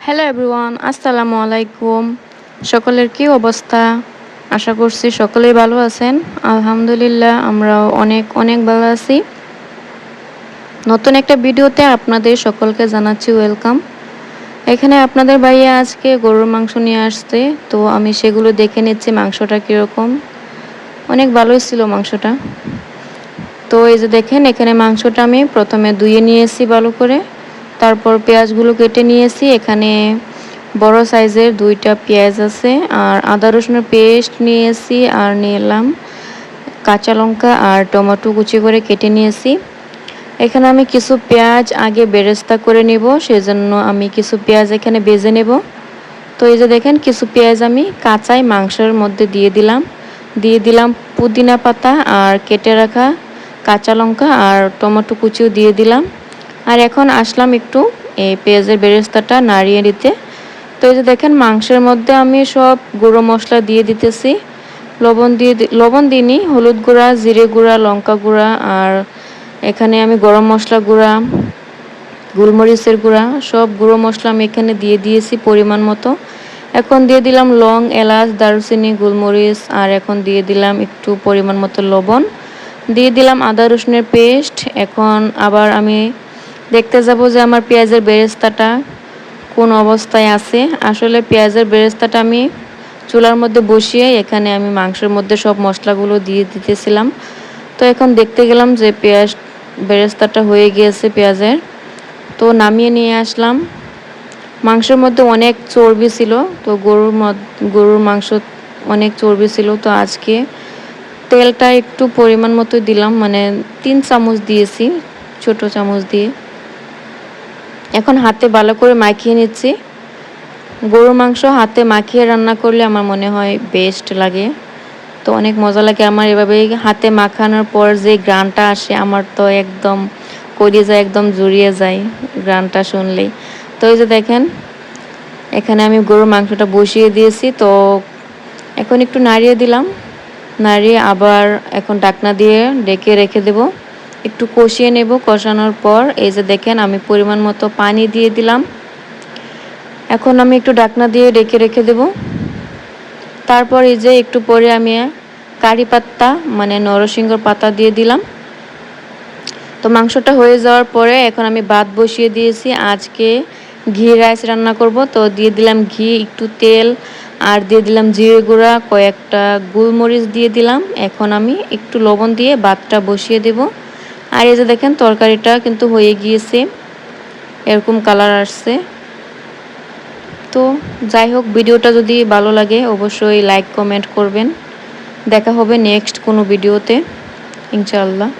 Hello everyone আসসালামু আলাইকুম সকলের কি অবস্থা? আশা করছি সকলেই ভালো আছেন। আলহামদুলিল্লাহ, আমরাও অনেক অনেক ভালো আছি। নতুন একটা ভিডিওতে আপনাদের সকলকে জানাচ্ছি ওয়েলকাম। এখানে আপনাদের ভাইয়া আজকে গরুর মাংস নিয়ে আসছে। তো আমি সেগুলো দেখে নিচ্ছি মাংসটা কীরকম। অনেক ভালোই ছিল মাংসটা। তো এই যে দেখেন, এখানে মাংসটা আমি প্রথমে ধুয়ে নিয়েছি ভালো করে। তারপর পেঁয়াজগুলো কেটে নিয়েছি। এখানে বড় সাইজের দুইটা পেঁয়াজ আছে আর আদা রসুনের পেস্ট নিয়েছি আর নিলাম কাঁচা লঙ্কা আর টমেটো কুচি করে কেটে নিয়েছি। এখানে আমি কিছু পেঁয়াজ আগে বেরেস্তা করে নেব, সেজন্য আমি কিছু পেঁয়াজ এখানে বেজে নেব। তো এই যে দেখেন, কিছু পেঁয়াজ আমি কাঁচাই মাংসের মধ্যে দিয়ে দিলাম। দিয়ে দিলাম পুদিনা পাতা আর কেটে রাখা কাঁচা লঙ্কা আর টমেটো কুচিও দিয়ে দিলাম। আর এখন আসলাম একটু এই পেঁয়াজের বেরেস্তাটা নাড়িয়ে দিতে তো এই যে দেখেন, মাংসের মধ্যে আমি সব গুঁড়ো মশলা দিয়ে দিতেছি। লবণ দিয়ে লবণ দিইনি, হলুদ গুঁড়া, জিরে গুঁড়া, লঙ্কা গুঁড়া, আর এখানে আমি গরম মশলা গুঁড়া, গোলমরিচের গুঁড়া, সব গুঁড়ো মশলা আমি এখানে দিয়ে দিয়েছি পরিমাণ মতো। এখন দিয়ে দিলাম লং, এলাচ, দারুচিনি, গোলমরিচ, আর এখন দিয়ে দিলাম একটু পরিমাণ মতো লবণ। দিয়ে দিলাম আদা রসুনের পেস্ট, এখন আবার আমি দেখতে যাব যে আমার পেঁয়াজের বেরেস্তাটা কোন অবস্থায় আছে। আসলে পেঁয়াজের বেরেস্তাটা আমি চুলার মধ্যে বসিয়ে এখানে আমি মাংসের মধ্যে সব মশলাগুলো দিয়ে দিতেছিলাম। তো এখন দেখতে গেলাম যে পেঁয়াজ বেরেস্তাটা হয়ে গিয়েছে পেঁয়াজের। তো নামিয়ে নিয়ে আসলাম। মাংসের মধ্যে অনেক চর্বি ছিল, তো গরুর গরুর মাংস অনেক চর্বি ছিল। তো আজকে তেলটা একটু পরিমাণ মতো দিলাম মানে তিন চামচ দিয়েছি, ছোট চামচ দিয়ে। এখন হাতে ভালো করে মাখিয়ে নিচ্ছি। গরুর মাংস হাতে মাখিয়ে রান্না করলে আমার মনে হয় বেস্ট লাগে। তো অনেক মজা লাগে আমার এভাবে হাতে মাখানোর পর যে গ্রানটা আসে আমার তো একদম করিয়ে যায়, একদম জুড়িয়ে যায় গ্রানটা শুনলেই। তো এই যে দেখেন, এখানে আমি গরুর মাংসটা বসিয়ে দিয়েছি। তো এখন একটু নাড়িয়ে দিলাম। নাড়িয়ে আবার এখন ডাকনা দিয়ে ডেকে রেখে দেবো। একটু কষিয়ে নেব। কষানোর পর এই যে দেখেন, আমি পরিমাণ মতো পানি দিয়ে দিলাম। এখন আমি একটু ডাকনা দিয়ে ডেকে রেখে দেব। তারপর এই যে একটু পরে আমি কারি পাত্তা মানে নরসিংহর পাতা দিয়ে দিলাম। তো মাংসটা হয়ে যাওয়ার পরে এখন আমি ভাত বসিয়ে দিয়েছি। আজকে ঘি রাইস রান্না করব। তো দিয়ে দিলাম ঘি, একটু তেল, আর দিয়ে দিলাম জিরে গুঁড়া, কয়েকটা গোলমরিচ দিয়ে দিলাম। এখন আমি একটু লবণ দিয়ে ভাতটা বসিয়ে দেবো। আর এই যে দেখেন, তরকারিটা কিন্তু হয়ে গিয়েছে। এরকম কালার আসছে। তো যাই হোক, ভিডিওটা যদি ভালো লাগে, অবশ্যই লাইক কমেন্ট করবেন। দেখা হবে নেক্সট কোনো ভিডিওতে, ইনশাআল্লাহ।